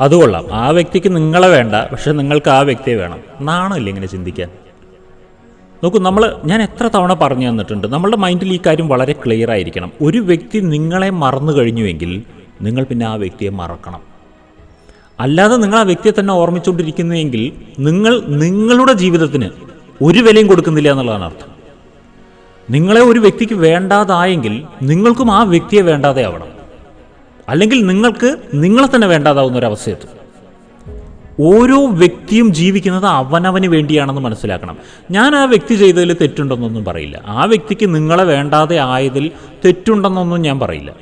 അത് കൊള്ളാം. ആ വ്യക്തിക്ക് നിങ്ങളെ വേണ്ട പക്ഷെ നിങ്ങൾക്ക് ആ വ്യക്തിയെ വേണം. നാണമില്ല ഇങ്ങനെ ചിന്തിക്കാൻ? നോക്കൂ നമ്മൾ ഞാൻ എത്ര തവണ പറഞ്ഞു തന്നിട്ടുണ്ട് നമ്മളുടെ മൈൻഡിൽ ഈ കാര്യം വളരെ ക്ലിയർ ആയിരിക്കണം. ഒരു വ്യക്തി നിങ്ങളെ മറന്നു കഴിഞ്ഞുവെങ്കിൽ നിങ്ങൾ പിന്നെ ആ വ്യക്തിയെ മറക്കണം. അല്ലാതെ നിങ്ങൾ ആ വ്യക്തിയെ തന്നെ ഓർമ്മിച്ചുകൊണ്ടിരിക്കുന്നുവെങ്കിൽ നിങ്ങൾ നിങ്ങളുടെ ജീവിതത്തിന് ഒരു വിലയും കൊടുക്കുന്നില്ല എന്നുള്ളതാണ് അർത്ഥം. നിങ്ങളെ ഒരു വ്യക്തിക്ക് വേണ്ടാതായെങ്കിൽ നിങ്ങൾക്കും ആ വ്യക്തിയെ വേണ്ടാതെ ആവണം അല്ലെങ്കിൽ നിങ്ങൾക്ക് നിങ്ങളെ തന്നെ വേണ്ടാതാവുന്ന ഒരു അവസ്ഥയെത്തും ഓരോ വ്യക്തിയും ജീവിക്കുന്നത് അവനവന് വേണ്ടിയാണെന്ന് മനസ്സിലാക്കണം. ഞാൻ ആ വ്യക്തി ചെയ്തതിൽ തെറ്റുണ്ടെന്നൊന്നും പറയില്ല. ആ വ്യക്തിക്ക് നിങ്ങളെ വേണ്ടാതെ ആയതിൽ തെറ്റുണ്ടെന്നൊന്നും ഞാൻ പറയില്ല.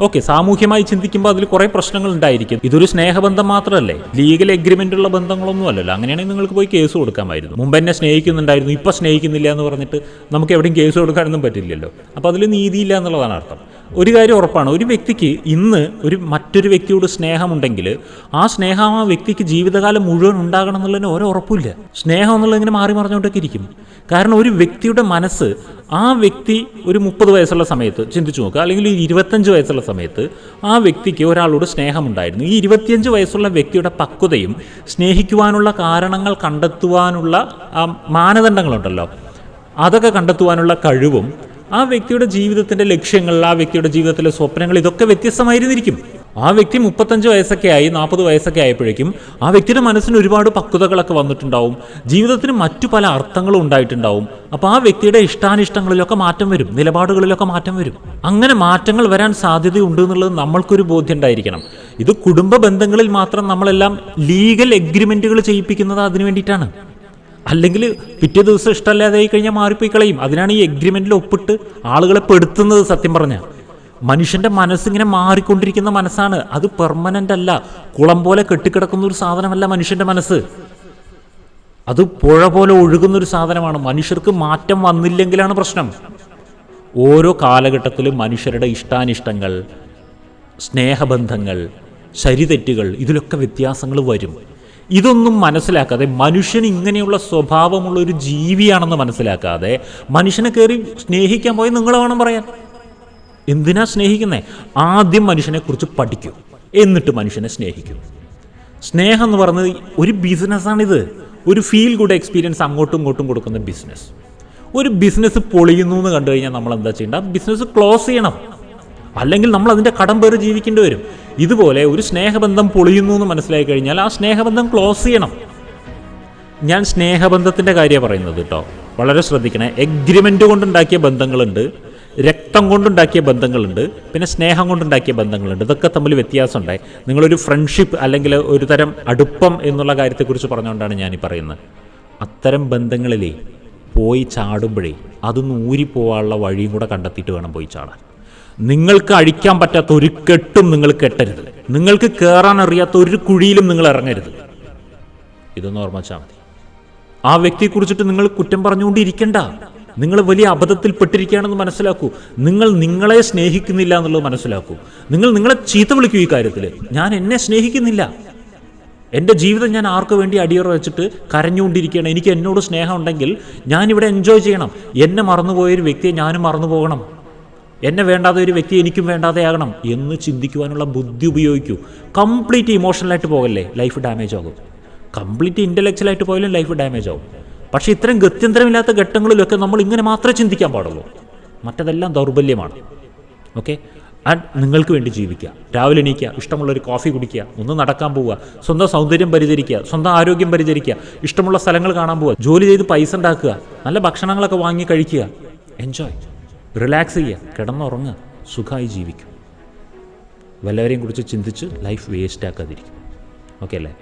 ഓക്കെ സാമൂഹ്യമായി ചിന്തിക്കുമ്പോൾ അതിൽ കുറേ പ്രശ്നങ്ങൾ ഉണ്ടായിരിക്കും. ഇതൊരു സ്നേഹബന്ധം മാത്രമല്ലേ? ലീഗൽ എഗ്രിമെന്റ് ഉള്ള ബന്ധങ്ങളൊന്നും അല്ലല്ലോ. അങ്ങനെയാണെങ്കിൽ നിങ്ങൾക്ക് പോയി കേസ് കൊടുക്കാമായിരുന്നു. മുമ്പ് എന്നെ സ്നേഹിക്കുന്നുണ്ടായിരുന്നു ഇപ്പം സ്നേഹിക്കുന്നില്ല എന്ന് പറഞ്ഞിട്ട് നമുക്ക് എവിടെയും കേസ് കൊടുക്കാനൊന്നും പറ്റില്ലല്ലോ. അപ്പോൾ അതിൽ നീതിയില്ല എന്നുള്ളതാണ് അർത്ഥം. ഒരു കാര്യം ഉറപ്പാണ്. ഒരു വ്യക്തിക്ക് ഇന്ന് ഒരു മറ്റൊരു വ്യക്തിയോട് സ്നേഹമുണ്ടെങ്കിൽ ആ സ്നേഹം ആ വ്യക്തിക്ക് ജീവിതകാലം മുഴുവൻ ഉണ്ടാകണം എന്നുള്ളതിന് ഓരോ ഉറപ്പില്ല സ്നേഹം എന്നുള്ളത് ഇങ്ങനെ മാറി മറിഞ്ഞുകൊണ്ടൊക്കെ ഇരിക്കും. കാരണം ഒരു വ്യക്തിയുടെ മനസ്സ് ആ വ്യക്തി ഒരു മുപ്പത് വയസ്സുള്ള സമയത്ത് ചിന്തിച്ചു നോക്കുക. അല്ലെങ്കിൽ ഒരു ഇരുപത്തഞ്ച് വയസ്സുള്ള സമയത്ത് ആ വ്യക്തിക്ക് ഒരാളോട് സ്നേഹമുണ്ടായിരുന്നു. ഈ ഇരുപത്തിയഞ്ച് വയസ്സുള്ള വ്യക്തിയുടെ പക്വതയും സ്നേഹിക്കുവാനുള്ള കാരണങ്ങൾ കണ്ടെത്തുവാനുള്ള ആ മാനദണ്ഡങ്ങളുണ്ടല്ലോ. അതൊക്കെ കണ്ടെത്തുവാനുള്ള കഴിവും ആ വ്യക്തിയുടെ ജീവിതത്തിന്റെ ലക്ഷ്യങ്ങൾ ആ വ്യക്തിയുടെ ജീവിതത്തിലെ സ്വപ്നങ്ങൾ ഇതൊക്കെ വ്യത്യസ്തമായിരുന്നിരിക്കും. ആ വ്യക്തി മുപ്പത്തഞ്ച് വയസ്സൊക്കെ ആയി നാൽപ്പത് വയസ്സൊക്കെ ആയപ്പോഴേക്കും ആ വ്യക്തിയുടെ മനസ്സിന് ഒരുപാട് പക്വതകളൊക്കെ വന്നിട്ടുണ്ടാവും. ജീവിതത്തിന് മറ്റു പല അർത്ഥങ്ങളും ഉണ്ടായിട്ടുണ്ടാവും. അപ്പോൾ ആ വ്യക്തിയുടെ ഇഷ്ടാനിഷ്ടങ്ങളിലൊക്കെ മാറ്റം വരും നിലപാടുകളിലൊക്കെ മാറ്റം വരും. അങ്ങനെ മാറ്റങ്ങൾ വരാൻ സാധ്യതയുണ്ട് എന്നുള്ളത് നമ്മൾക്കൊരു ബോധ്യം ഉണ്ടായിരിക്കണം. ഇത് കുടുംബ ബന്ധങ്ങളിൽ മാത്രം നമ്മളെല്ലാം ലീഗൽ എഗ്രിമെന്റുകൾ ചെയ്യിപ്പിക്കുന്നത് അതിനു വേണ്ടിയിട്ടാണ്. അല്ലെങ്കിൽ പിറ്റേ ദിവസം ഇഷ്ടമല്ലാതെ ആയി കഴിഞ്ഞാൽ മാറിപ്പോയി കളയും. അതിനാണ് ഈ എഗ്രിമെന്റിൽ ഒപ്പിട്ട് ആളുകളെ പെടുത്തുന്നത് സത്യം പറഞ്ഞാൽ. മനുഷ്യന്റെ മനസ്സിങ്ങനെ മാറിക്കൊണ്ടിരിക്കുന്ന മനസ്സാണ്. അത് പെർമനന്റ് അല്ല. കുളം പോലെ കെട്ടിക്കിടക്കുന്ന ഒരു സാധനമല്ല മനുഷ്യന്റെ മനസ്സ്. അത് പുഴ പോലെ ഒഴുകുന്ന ഒരു സാധനമാണ്. മനുഷ്യർക്ക് മാറ്റം വന്നില്ലെങ്കിലാണ് പ്രശ്നം. ഓരോ കാലഘട്ടത്തിലും മനുഷ്യരുടെ ഇഷ്ടാനിഷ്ടങ്ങൾ സ്നേഹബന്ധങ്ങൾ ശരിതെറ്റുകൾ ഇതിലൊക്കെ വ്യത്യാസങ്ങൾ വരും. ഇതൊന്നും മനസ്സിലാക്കാതെ മനുഷ്യൻ ഇങ്ങനെയുള്ള സ്വഭാവമുള്ള ഒരു ജീവിയാണെന്ന് മനസ്സിലാക്കാതെ മനുഷ്യനെ കയറി സ്നേഹിക്കാൻ പോയി നിങ്ങൾ വേണം പറയാൻ. എന്തിനാ സ്നേഹിക്കുന്നേ? ആദ്യം മനുഷ്യനെ കുറിച്ച് പഠിക്കൂ. എന്നിട്ട് മനുഷ്യനെ സ്നേഹിക്കൂ. സ്നേഹം എന്ന് പറയുന്നത് ഒരു ബിസിനസ്സാണിത്. ഒരു ഫീൽ ഗുഡ് എക്സ്പീരിയൻസ് അങ്ങോട്ടും ഇങ്ങോട്ടും കൊടുക്കുന്ന ബിസിനസ്. ഒരു ബിസിനസ് പൊളിയുന്നു എന്ന് കണ്ടു കഴിഞ്ഞാൽ നമ്മൾ എന്താ ചെയ്യേണ്ട? ബിസിനസ് ക്ലോസ് ചെയ്യണം. അല്ലെങ്കിൽ നമ്മൾ അതിന്റെ കടം പേര് ജീവിക്കേണ്ടി വരും. ഇതുപോലെ ഒരു സ്നേഹബന്ധം പൊളിയുന്നു എന്ന് മനസ്സിലായി കഴിഞ്ഞാൽ ആ സ്നേഹബന്ധം ക്ലോസ് ചെയ്യണം. ഞാൻ സ്നേഹബന്ധത്തിന്റെ കാര്യമാണ് പറയുന്നത് കേട്ടോ വളരെ ശ്രദ്ധിക്കണേ. എഗ്രിമെന്റ് കൊണ്ടുണ്ടാക്കിയ ബന്ധങ്ങളുണ്ട്. രക്തം കൊണ്ടുണ്ടാക്കിയ ബന്ധങ്ങളുണ്ട്. പിന്നെ സ്നേഹം കൊണ്ടുണ്ടാക്കിയ ബന്ധങ്ങളുണ്ട്. ഇതൊക്കെ തമ്മിൽ വ്യത്യാസമുണ്ടായി നിങ്ങളൊരു ഫ്രണ്ട്ഷിപ്പ് അല്ലെങ്കിൽ ഒരു തരം അടുപ്പം എന്നുള്ള കാര്യത്തെക്കുറിച്ച് പറഞ്ഞുകൊണ്ടാണ് ഞാൻ ഈ പറയുന്നത്. അത്തരം ബന്ധങ്ങളിലേ പോയി ചാടുമ്പോഴേ അത് ഊരിപ്പോവാനുള്ള വഴിയും കൂടെ കണ്ടെത്തിയിട്ട് വേണം പോയി ചാടാൻ. നിങ്ങൾക്ക് അഴിക്കാൻ പറ്റാത്ത ഒരു കെട്ടും നിങ്ങൾ കെട്ടരുത്. നിങ്ങൾക്ക് കയറാൻ അറിയാത്ത ഒരു കുഴിയിലും നിങ്ങൾ ഇറങ്ങരുത്. ഇതൊന്ന് ഓർമ്മിച്ചാൽ മതി. ആ വ്യക്തിയെ കുറിച്ചിട്ട് നിങ്ങൾ കുറ്റം പറഞ്ഞുകൊണ്ടിരിക്കണ്ട. നിങ്ങൾ വലിയ അബദ്ധത്തിൽ പെട്ടിരിക്കുകയാണെന്ന് മനസ്സിലാക്കൂ. നിങ്ങൾ നിങ്ങളെ സ്നേഹിക്കുന്നില്ല എന്നുള്ളത് മനസ്സിലാക്കൂ. നിങ്ങൾ നിങ്ങളെ ചീത്ത വിളിക്കൂ ഈ കാര്യത്തിൽ. ഞാൻ എന്നെ സ്നേഹിക്കുന്നില്ല. എന്റെ ജീവിതം ഞാൻ ആർക്ക് വേണ്ടി അടിയറ വെച്ചിട്ട് കരഞ്ഞുകൊണ്ടിരിക്കുകയാണ്? എനിക്ക് എന്നോട് സ്നേഹം ഉണ്ടെങ്കിൽ ഞാനിവിടെ എൻജോയ് ചെയ്യണം. എന്നെ മറന്നുപോയൊരു വ്യക്തിയെ ഞാനും മറന്നു പോകണം എന്നെ വേണ്ടാതെ ഒരു വ്യക്തി എനിക്കും വേണ്ടാതെ ആകണം എന്ന് ചിന്തിക്കുവാനുള്ള ബുദ്ധി ഉപയോഗിക്കൂ. കംപ്ലീറ്റ് ഇമോഷണലായിട്ട് പോകല്ലേ ലൈഫ് ഡാമേജ് ആകും. കംപ്ലീറ്റ് ഇന്റലക്ച്വലായിട്ട് പോയാലും ലൈഫ് ഡാമേജ് ആകും. പക്ഷേ ഇത്തരം ഗത്യന്തരമില്ലാത്ത ഘട്ടങ്ങളിലൊക്കെ നമ്മൾ ഇങ്ങനെ മാത്രമേ ചിന്തിക്കാൻ പാടുള്ളൂ. മറ്റതെല്ലാം ദൗർബല്യമാണ്. ഓക്കെ ആൻഡ് നിങ്ങൾക്ക് വേണ്ടി ജീവിക്കുക. രാവിലെ എണീക്കുക ഇഷ്ടമുള്ളൊരു കോഫി കുടിക്കുക ഒന്ന് നടക്കാൻ പോവുക സ്വന്തം സൗന്ദര്യം പരിചരിക്കുക സ്വന്തം ആരോഗ്യം പരിചരിക്കുക ഇഷ്ടമുള്ള സ്ഥലങ്ങൾ കാണാൻ പോവുക ജോലി ചെയ്ത് പൈസ ഉണ്ടാക്കുക നല്ല ഭക്ഷണങ്ങളൊക്കെ വാങ്ങി കഴിക്കുക. എൻജോയ് റിലാക്സ് ചെയ്യുക കിടന്നുറങ്ങുക സുഖമായി ജീവിക്കും. വല്ലവരെയും കുറിച്ച് ചിന്തിച്ച് ലൈഫ് വേസ്റ്റ് ആക്കാതിരിക്കും. ഓക്കെ അല്ലേ?